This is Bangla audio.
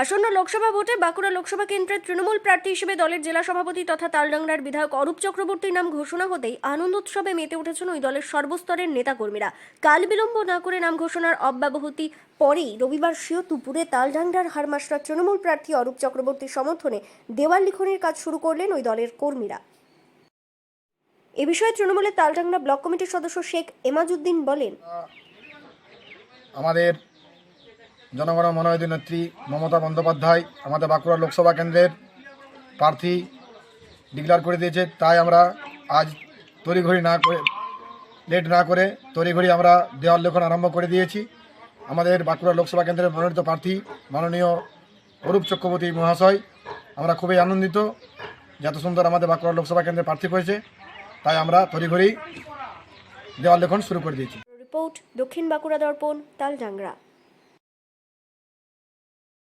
আসন্ন লোকসভা ভোটে বাঁকুড়া লোকসভা কেন্দ্রের তৃণমূল প্রার্থী হিসেবে দলের জেলা সভাপতি তথা তালডাংরার বিধায়ক অরূপ চক্রবর্তীর নাম ঘোষণা হতেই আনন্দ উৎসবে মেতে উঠেছেন ওই দলের সর্বস্তরের নেতাকর্মীরা। কাল বিলম্ব না করে নাম ঘোষণার অব্যবহতি পরেই রবিবার দুপুরে তালডাংরার হারমাসরা তৃণমূল প্রার্থী অরূপ চক্রবর্তীর সমর্থনে দেওয়াল লিখনের কাজ শুরু করলেন ওই দলের কর্মীরা। এ বিষয়ে তৃণমূলের তালডাংরা ব্লক কমিটির সদস্য শেখ এমাজউদ্দিন বলেন, আমাদের জনগণ মনোনীত নেত্রী মমতা বন্দ্যোপাধ্যায়, আমাদের বাঁকুড়া লোকসভা কেন্দ্রের প্রার্থী ডিক্লেয়ার করে দিয়েছে। তাই আমরা আজ তড়িঘড়ি না করে, লেট না করে তড়িঘড়ি আমরা দেওয়াল লেখন আরম্ভ করে দিয়েছি। আমাদের বাঁকুড়া লোকসভা কেন্দ্রের মনোনীত প্রার্থী মাননীয় অরূপ চক্রবর্তী মহাশয়, আমরা খুবই আনন্দিত যত সুন্দর আমাদের বাঁকুড়া লোকসভা কেন্দ্রে প্রার্থী হয়েছে তাই আমরা তড়িঘড়ি দেওয়াল লেখন শুরু করে দিয়েছি। রিপোর্ট দক্ষিণ বাঁকুড়া দর্পণ তালডাংরা